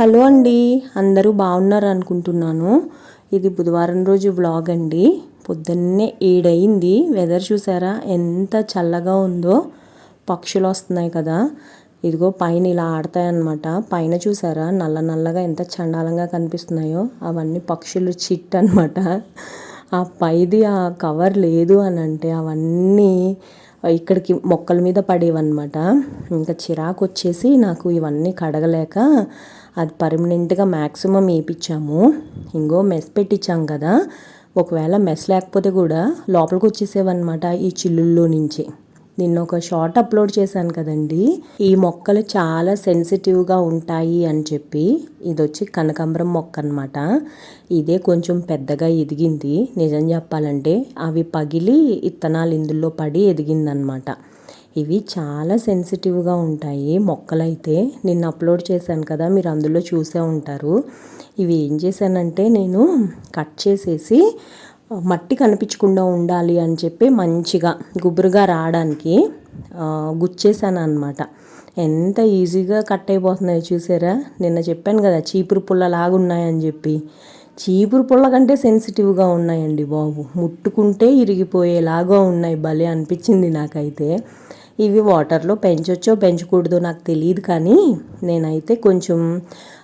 Hello అండి. అందరూ బాగున్నారు అనుకుంటున్నాను ఇది బుధవారం రోజు వ్లాగ్ అండి. పొద్దున్నే ఏడయింది. వెదర్ చూసారా? ఎంత చల్లగా ఉందో. పక్షులు వస్తున్నాయి కదా. ఇదిగో పైన ఇలా ఆడతాయన్నమాట. పైన చూసారా? నల్ల నల్లగా ఎంత చండాలంగా కనిపిస్తున్నాయో. అవన్నీ పక్షులు చిట్ అనమాట ఆ పైది ఆ కవర్ లేదు అని అంటే అవన్నీ ఇక్కడికి మొక్కల మీద పడేవన్నమాట. ఇంకా చిరాకు వచ్చేసి నాకు ఇవన్నీ కడగలేక అది పర్మనెంట్గా మ్యాక్సిమం వేయించాము. ఇంకో మెస్ పెట్టించాం కదా. ఒకవేళ మెస్ లేకపోతే కూడా లోపలికి వచ్చేసేవన్నమాట ఈ చిల్లుల్లో నుంచి. నిన్న ఒక షార్ట్ అప్లోడ్ చేశాను కదండి. ఈ మొక్కలు చాలా సెన్సిటివ్గా ఉంటాయి అని చెప్పి ఇది వచ్చి కనకాంబరం మొక్క అనమాట ఇదే కొంచెం పెద్దగా ఎదిగింది. నిజం చెప్పాలంటే అవి పగిలి ఇత్తనాలు ఇందులో పడి ఎదిగిందనమాట ఇవి చాలా సెన్సిటివ్గా ఉంటాయి. మొక్కలైతే నిన్న అప్లోడ్ చేశాను కదా మీరు అందులో చూసే ఉంటారు. ఇవి ఏం చేశానంటే నేను కట్ చేసేసి మట్టి కనిపించకుండా ఉండాలి అని చెప్పి మంచిగా గుబురుగా రావడానికి గుచ్చేసాను అనమాట ఎంత ఈజీగా కట్ అయిపోతున్నాయో చూసారా? నిన్న చెప్పాను కదా చీపురు పుల్లలాగా ఉన్నాయని చెప్పి. చీపురు పుల్ల కంటే సెన్సిటివ్గా ఉన్నాయండి బాబు. ముట్టుకుంటే ఇరిగిపోయేలాగా ఉన్నాయి భలే అనిపించింది నాకైతే. ఇవి వాటర్లో పెంచొచ్చో పెంచకూడదో నాకు తెలియదు కానీ నేనైతే కొంచెం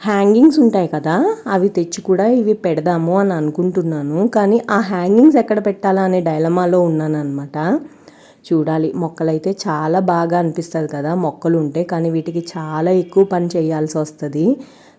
హ్యాంగింగ్స్ ఉంటాయి కదా అవి తెచ్చి కూడా ఇవి పెడదాము అని అనుకుంటున్నాను. కానీ ఆ హ్యాంగింగ్స్ ఎక్కడ పెట్టాలా అనే డైలమాలో ఉన్నానన్నమాట. చూడాలి మొక్కలైతే చాలా బాగా అనిపిస్తుంది కదా మొక్కలు ఉంటే కానీ వీటికి చాలా ఎక్కువ పని చేయాల్సి వస్తుంది.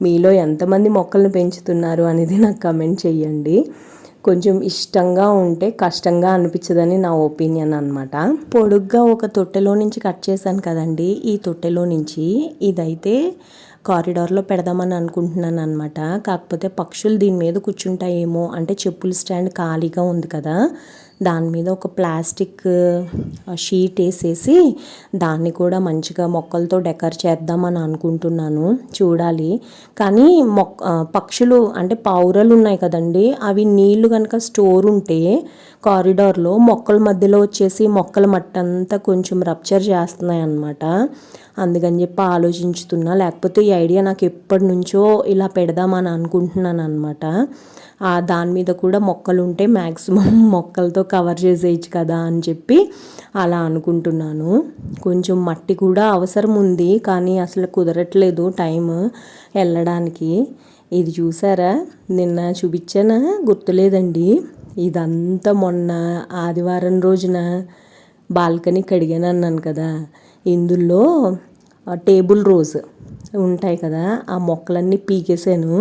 మీలో ఎంతమంది మొక్కలను పెంచుతున్నారు అనేది నాకు కమెంట్ చేయండి కొంచెం ఇష్టంగా ఉంటే కష్టంగా అనిపించదని నా ఒపీనియన్ అనమాట పొడుగ్గా ఒక తొట్టెలో నుంచి కట్ చేశాను కదండి. ఈ తొట్టెలో నుంచి ఇదైతే కారిడార్లో పెడదామని అనుకుంటున్నాను అనమాట కాకపోతే పక్షులు దీని మీద కూర్చుంటాయేమో అంటే చెప్పుల స్టాండ్ ఖాళీగా ఉంది కదా. దాని మీద ఒక ప్లాస్టిక్ షీట్ వేసేసి దాన్ని కూడా మంచిగా మొక్కలతో డెకర్ చేద్దామని అనుకుంటున్నాను చూడాలి. కానీ మొక్క పక్షులు అంటే పావురలు ఉన్నాయి కదండి అవి నీళ్ళు కనుక స్టోర్ ఉంటే కారిడార్లో మొక్కల మధ్యలో వచ్చేసి మొక్కల మట్టంతా కొంచెం రప్చర్ చేస్తున్నాయి అన్నమాట అందుకని చెప్పి ఆలోచించుతున్నా లేకపోతే ఈ ఐడియా నాకు ఎప్పటి నుంచో ఇలా పెడదామని అనుకుంటున్నాను అనమాట దాని మీద కూడా మొక్కలు ఉంటే మ్యాక్సిమం మొక్కలతో కవర్ చేసేయచ్చు కదా అని చెప్పి అలా అనుకుంటున్నాను. కొంచెం మట్టి కూడా అవసరం ఉంది కానీ అసలు కుదరట్లేదు టైం వెళ్ళడానికి. ఇది చూసారా? నిన్న చూపించానా? గుర్తులేదండి. ఇదంతా మొన్న ఆదివారం రోజున బాల్కనీ కడిగాను అన్నాను కదా. ఇందులో టేబుల్ రోజ్ ఉంటాయి కదా ఆ మొక్కలన్నీ పీకేసాను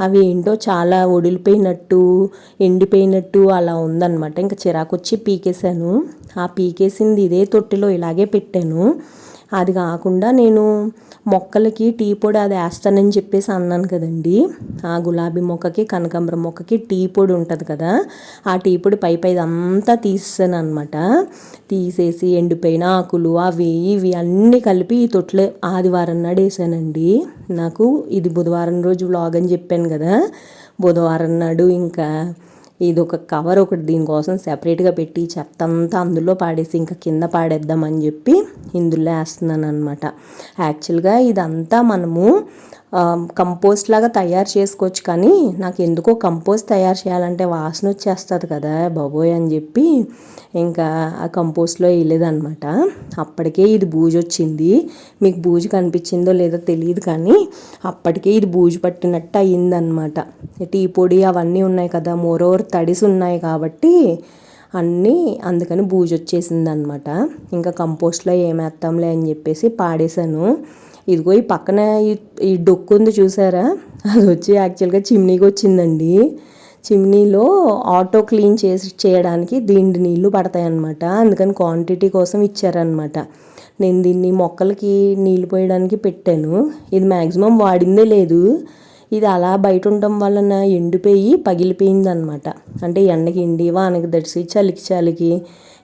అవి ఏంటో చాలా ఒడిలిపోయినట్టు ఎండిపోయినట్టు అలా ఉందన్నమాట. ఇంకా చిరాకు వచ్చి పీకేశాను. ఆ పీకేసింది ఇదే తొట్టిలో ఇలాగే పెట్టాను. అది కాకుండా నేను మొక్కలకి టీ పొడి అది వేస్తానని చెప్పేసి అన్నాను కదండి. ఆ గులాబీ మొక్కకి కనకాంబరం మొక్కకి టీ పొడి ఉంటుంది కదా ఆ టీ పొడి పై పై అంతా తీసేసాను అనమాట తీసేసి ఎండిపోయిన ఆకులు అవి ఇవి అన్నీ కలిపి ఈ తొట్లే ఆదివారం నాడు వేసానండి. నాకు ఇది బుధవారం రోజు వ్లాగ్ అని చెప్పాను కదా బుధవారం నాడు ఇంకా ఇది ఒక కవర్ ఒకటి దీనికోసం సెపరేట్గా పెట్టి చెత్త అంతా అందులో పాడేసి ఇంకా కింద పాడేద్దామని చెప్పి ఇందులో వేస్తున్నాను అనమాట యాక్చువల్గా ఇదంతా మనము కంపోస్ట్ లాగా తయారు చేసుకోవచ్చు కానీ నాకు ఎందుకో కంపోస్ట్ తయారు చేయాలంటే వాసన వచ్చేస్తుంది కదా బాబోయ్ అని చెప్పి ఇంకా ఆ కంపోస్ట్లో వేయలేదనమాట అప్పటికే ఇది బూజు వచ్చింది. మీకు బూజు కనిపించిందో లేదో తెలియదు కానీ అప్పటికే ఇది బూజు పట్టినట్టు అయ్యిందనమాట టీ పొడి అవన్నీ ఉన్నాయి కదా మోరోవర్ తడిసి ఉన్నాయి కాబట్టి అన్నీ అందుకని బూజు వచ్చేసింది అనమాట ఇంకా కంపోస్ట్లో ఏమేస్తాంలే అని చెప్పేసి పాడేశాను. ఇదిగో ఈ పక్కన ఈ డొక్కు ఉంది చూసారా? అది వచ్చి యాక్చువల్గా చిమ్నీకి వచ్చిందండి. చిమ్నీలో ఆటో క్లీన్ చేసి చేయడానికి దీండి నీళ్ళు పడతాయన్నమాట. అందుకని క్వాంటిటీ కోసం ఇచ్చారనమాట నేను దీన్ని మొక్కలకి నీళ్ళు పోయడానికి పెట్టాను. ఇది మ్యాక్సిమం వాడిందే లేదు. ఇది అలా బయట ఉండటం వలన ఎండిపోయి పగిలిపోయింది అనమాట అంటే ఎండకి ఎండి వానకి దడిసి చలికి చలికి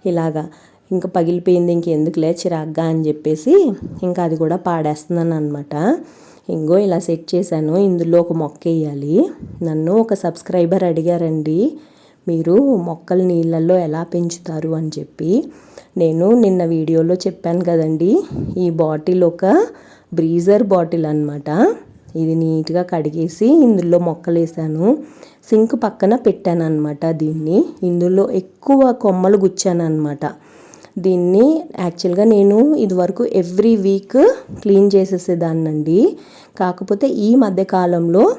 ఇలాగా. ఇంకా పగిలిపోయింది ఇంకెందుకులే చిరాగ్గా అని చెప్పేసి ఇంకా అది కూడా పాడేస్తున్నాను అనమాట ఇంకో ఇలా సెట్ చేశాను ఇందులో ఒక మొక్క వేయాలి. నన్ను ఒక సబ్స్క్రైబర్ అడిగారండి మీరు మొక్కలు నీళ్ళల్లో ఎలా పెంచుతారు అని చెప్పి. నేను నిన్న వీడియోలో చెప్పాను కదండి ఈ బాటిల్ ఒక బ్రీజర్ బాటిల్ అనమాట ఇది నీట్గా కడిగేసి ఇందులో మొక్కలు వేసాను సింక్ పక్కన పెట్టాను అనమాట దీన్ని. ఇందులో ఎక్కువ కొమ్మలు గుచ్చాను అనమాట దీన్ని యాక్చువల్గా నేను ఇదివరకు ఎవ్రీ వీక్ క్లీన్ చేసేసేదాన్నండి. కాకపోతే ఈ మధ్యకాలంలో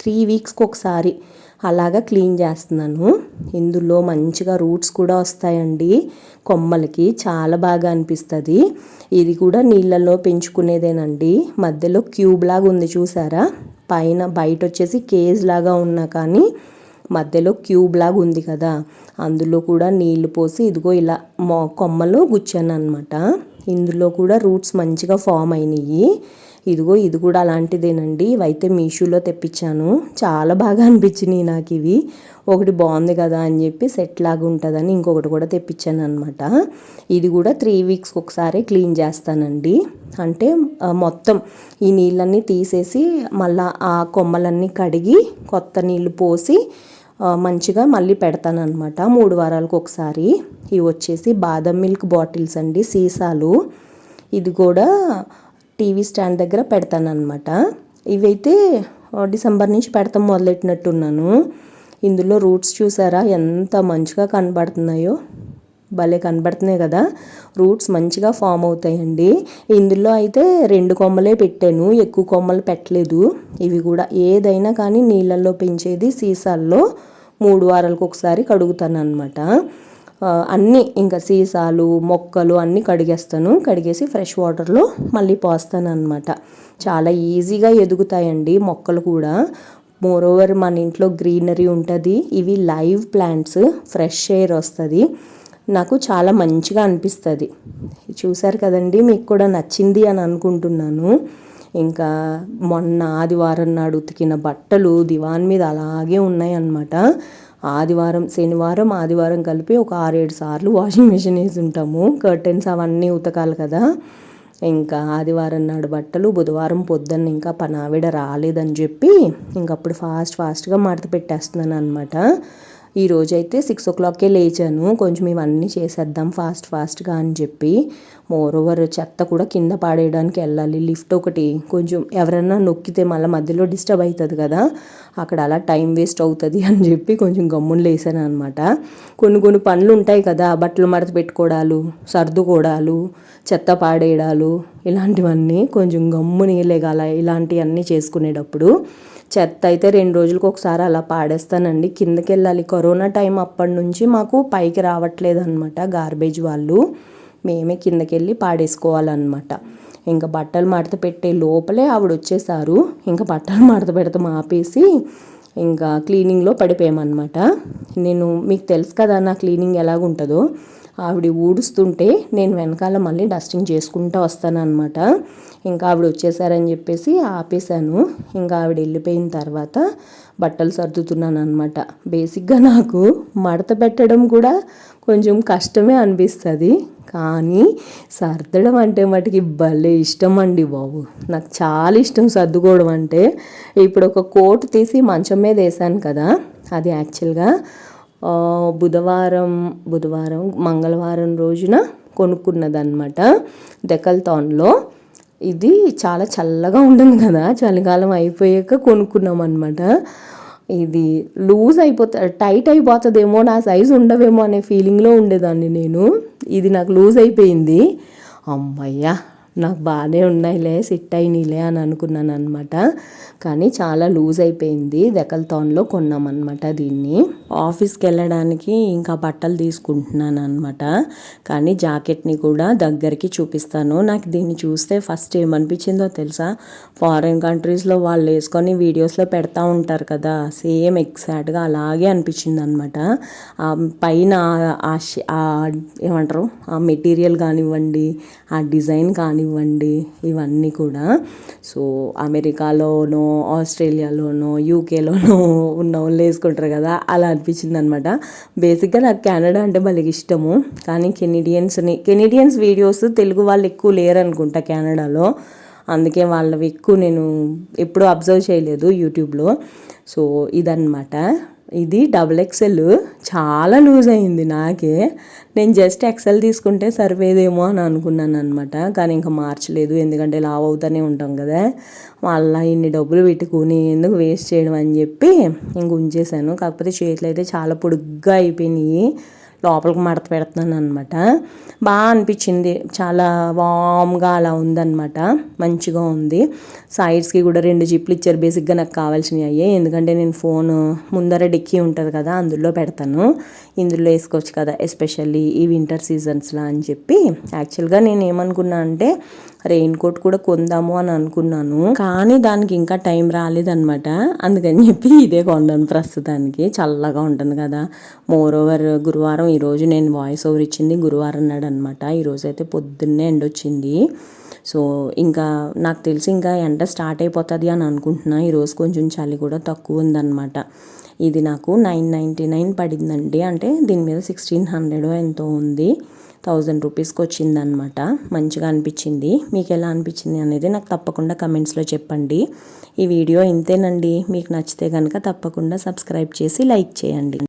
త్రీ వీక్స్కి ఒకసారి అలాగా క్లీన్ చేస్తున్నాను. ఇందులో మంచిగా రూట్స్ కూడా వస్తాయండి. కొమ్మలకి చాలా బాగా అనిపిస్తుంది. ఇది కూడా నీళ్ళల్లో పెంచుకునేదేనండి. మధ్యలో క్యూబ్ లాగా ఉంది చూసారా? పైన బయట వచ్చేసి కేజ్ లాగా ఉన్నా కానీ మధ్యలో క్యూబ్ లాగా ఉంది కదా అందులో కూడా నీళ్ళు పోసి ఇదిగో ఇలా మొ కొమ్మలు గుచ్చాను అనమాట ఇందులో కూడా రూట్స్ మంచిగా ఫామ్ అయినాయి ఇదిగో ఇది కూడా అలాంటిదేనండి. ఇవైతే మీషోలో తెప్పించాను. చాలా బాగా అనిపించినాయి నాకు ఇవి. ఒకటి బాగుంది కదా అని చెప్పి సెట్ లాగా ఉంటుందని ఇంకొకటి కూడా తెప్పించాను అనమాట ఇది కూడా త్రీ వీక్స్కి ఒకసారి క్లీన్ చేస్తానండి. అంటే మొత్తం ఈ నీళ్ళన్నీ తీసేసి మళ్ళీ ఆ కొమ్మలన్నీ కడిగి కొత్త నీళ్ళు పోసి మంచిగా మళ్ళీ పెడతాను అనమాట మూడు వారాలకు ఒకసారి. ఇవి వచ్చేసి బాదం మిల్క్ బాటిల్స్ అండి సీసాలు. ఇది కూడా టీవీ స్టాండ్ దగ్గర పెడతాను అనమాట ఇవైతే డిసెంబర్ నుంచి పెడతాం మొదలెట్టినట్టున్నాను. ఇందులో రూట్స్ చూసారా? ఎంత మంచిగా కనబడుతున్నాయో. భలే కనబడుతున్నాయి కదా. రూట్స్ మంచిగా ఫామ్ అవుతాయండి. ఇందులో అయితే రెండు కొమ్మలే పెట్టాను. ఎక్కువ కొమ్మలు పెట్టలేదు. ఇవి కూడా ఏదైనా కానీ నీళ్ళల్లో పెంచేది సీసాల్లో మూడు వారాలకు ఒకసారి కడుగుతాను అనమాట అన్నీ ఇంకా సీసాలు మొక్కలు అన్నీ కడిగేస్తాను. కడిగేసి ఫ్రెష్ వాటర్లో మళ్ళీ పోస్తాను అనమాట చాలా ఈజీగా ఎదుగుతాయండి మొక్కలు కూడా. మోరోవర్ మన ఇంట్లో గ్రీనరీ ఉంటుంది. ఇవి లైవ్ ప్లాంట్స్ ఫ్రెష్ ఎయిర్ వస్తుంది. నాకు చాలా మంచిగా అనిపిస్తుంది. చూసారు కదండి మీకు కూడా నచ్చింది అని అనుకుంటున్నాను. ఇంకా మొన్న ఆదివారం నాడు ఉతికిన బట్టలు దివాన్ మీద అలాగే ఉన్నాయి అన్నమాట ఆదివారం శనివారం ఆదివారం కలిపి ఒక ఆరేడు సార్లు వాషింగ్ మిషన్ వేసి ఉంటాము. కర్టెన్స్ అవన్నీ ఉతకాలి కదా. ఇంకా ఆదివారం నాడు బట్టలు బుధవారం పొద్దున్న ఇంకా పనావిడ రాలేదని చెప్పి ఇంకప్పుడు ఫాస్ట్ ఫాస్ట్గా మడత పెట్టేస్తున్నాను అనమాట ఈ రోజైతే సిక్స్ ఓ క్లాక్కే లేచాను. కొంచెం ఇవన్నీ చేసేద్దాం ఫాస్ట్ ఫాస్ట్గా అని చెప్పి. మోర్ ఓవర్ చెత్త కూడా కింద పాడేయడానికి వెళ్ళాలి. లిఫ్ట్ ఒకటి కొంచెం ఎవరైనా నొక్కితే మళ్ళీ మధ్యలో డిస్టర్బ్ అవుతుంది కదా. అక్కడ అలా టైం వేస్ట్ అవుతుంది అని చెప్పి కొంచెం గమ్మున లేసాను అనమాట కొన్ని కొన్ని పనులు ఉంటాయి కదా. బట్టలు మడత పెట్టుకోవడాలు సర్దుకోవడాలు చెత్త పాడేయడాలు ఇలాంటివన్నీ కొంచెం గమ్ముని లేగాల. ఇలాంటివన్నీ చేసుకునేటప్పుడు చెత్త అయితే రెండు రోజులకు ఒకసారి అలా పాడేస్తానండి. కిందకి వెళ్ళాలి. కరోనా టైం అప్పటి నుంచి మాకు పైకి రావట్లేదు అనమాట గార్బేజ్ వాళ్ళు. మేమే కిందకి వెళ్ళి పాడేసుకోవాలన్నమాట. ఇంకా బట్టలు మడత పెట్టే లోపలే ఆవిడ వచ్చేసారు. ఇంకా బట్టలు మడత పెడతాం ఆపేసి ఇంకా క్లీనింగ్లో పడిపోయామన్నమాట. నేను మీకు తెలుసు కదా నా క్లీనింగ్ ఎలాగుంటుందో. ఆవిడ ఊడుస్తుంటే నేను వెనకాల మళ్ళీ డస్టింగ్ చేసుకుంటూ వస్తానన్నమాట. ఇంకా ఆవిడ వచ్చేసారని చెప్పేసి ఆపేశాను. ఇంకా ఆవిడ వెళ్ళిపోయిన తర్వాత బట్టలు సర్దుతున్నాను అనమాట బేసిక్గా నాకు మడత పెట్టడం కూడా కొంచెం కష్టమే అనిపిస్తుంది. కానీ సర్దడం అంటే మటుకి భలే ఇష్టం అండి బాబు. నాకు చాలా ఇష్టం సర్దుకోవడం అంటే. ఇప్పుడు ఒక కోట్ తీసి మంచం మీద వేసాను కదా. అది యాక్చువల్గా బుధవారం బుధవారం మంగళవారం రోజున కొనుక్కున్నదన్నమాట డెకల్థాన్లో. ఇది చాలా చల్లగా ఉంటుంది కదా చలికాలం అయిపోయాక కొనుక్కున్నాం అనమాట ఇది లూజ్ అయిపోతా టైట్ అయిపోతుందేమో నా సైజు ఉండవేమో అనే ఫీలింగ్లో ఉండేదాన్ని నేను. ఇది నాకు లూజ్ అయిపోయింది. అమ్మయ్యా! నాకు బాగానే ఉన్నాయిలే సిట్ అయినాయిలే అని అనుకున్నాను అనమాట కానీ చాలా లూజ్ అయిపోయింది దెకల్తాన్లో కొన్నామన్నమాట దీన్ని. ఆఫీస్కి వెళ్ళడానికి ఇంకా బట్టలు తీసుకుంటున్నాను అనమాట కానీ జాకెట్ని కూడా దగ్గరికి చూపిస్తాను. నాకు దీన్ని చూస్తే ఫస్ట్ ఏమనిపించిందో తెలుసా? ఫారిన్ కంట్రీస్లో వాళ్ళు వేసుకొని వీడియోస్లో పెడతా ఉంటారు కదా సేమ్ ఎగ్జాక్ట్గా అలాగే అనిపించింది అనమాట పైన ఏమంటారు? ఆ మెటీరియల్ కానివ్వండి ఆ డిజైన్ కానివ్వండి ఇవన్నీ కూడా. సో అమెరికాలోనో ఆస్ట్రేలియాలోనో యూకేలోనో ఉన్న వాళ్ళు వేసుకుంటారు కదా అలా అనిపించింది అనమాట బేసిక్గా నాకు కెనడా అంటే భలే ఇష్టము. కానీ కెనడియన్స్ని కెనడియన్స్ వీడియోస్ తెలుగు వాళ్ళు ఎక్కువ లేరు అనుకుంటా కెనడాలో. అందుకే వాళ్ళవి ఎక్కువ నేను ఎప్పుడూ అబ్జర్వ్ చేయలేదు యూట్యూబ్లో. సో ఇదన్నమాట. ఇది డబుల్ ఎక్సెల్ చాలా లూజ్ అయింది నాకే. నేను జస్ట్ ఎక్సెల్ తీసుకుంటే సరిపోయేదేమో అని అనుకున్నాను అనమాట కానీ ఇంకా మార్చలేదు. ఎందుకంటే లావ్ అవుతూనే ఉంటాం కదా. మళ్ళీ ఇన్ని డబ్బులు పెట్టుకుని ఎందుకు వేస్ట్ చేయడం అని చెప్పి ఇంక ఉంచేసాను కాకపోతే చేతులు అయితే చాలా పొడుగ్గా అయిపోయినాయి. లోపలికి మడత పెడుతున్నాను అనమాట బాగా అనిపించింది. చాలా వామ్గా అలా ఉందన్నమాట. మంచిగా ఉంది. సైడ్స్కి కూడా రెండు జిప్లు ఇచ్చారు. బేసిక్గా నాకు కావాల్సినవి అయ్యాయి ఎందుకంటే నేను ఫోన్ ముందర డిక్కీ ఉంటుంది కదా అందులో పెడతాను. ఇందులో వేసుకోవచ్చు కదా ఎస్పెషల్లీ ఈ వింటర్ సీజన్స్లో అని చెప్పి. యాక్చువల్గా నేను ఏమనుకున్నా అంటే రెయిన్ కోట్ కూడా కొందాము అని అనుకున్నాను. కానీ దానికి ఇంకా టైం రాలేదనమాట అందుకని చెప్పి ఇదే కొన్నాను ప్రస్తుతానికి. చల్లగా ఉంటుంది కదా. మోర్ ఓవర్ గురువారం ఈరోజు నేను వాయిస్ ఓవర్ ఇచ్చింది గురువారం నాడు అనమాట ఈరోజు అయితే పొద్దున్నే ఎండొచ్చింది సో ఇంకా నాకు తెలిసి ఇంకా ఎండ స్టార్ట్ అయిపోతుంది అని అనుకుంటున్నా. ఈరోజు కొంచెం చలి కూడా తక్కువ ఉందన్నమాట. ఇది నాకు నైన్ నైంటీ నైన్ పడిందండి. అంటే దీని మీద సిక్స్టీన్ హండ్రెడ్ ఎంతో ఉంది. థౌజండ్ రూపీస్కి వచ్చిందనమాట మంచిగా అనిపించింది. మీకు ఎలా అనిపించింది అనేది నాకు తప్పకుండా కమెంట్స్లో చెప్పండి. ఈ వీడియో ఇంతేనండి. మీకు నచ్చితే కనుక తప్పకుండా సబ్స్క్రైబ్ చేసి లైక్ చేయండి.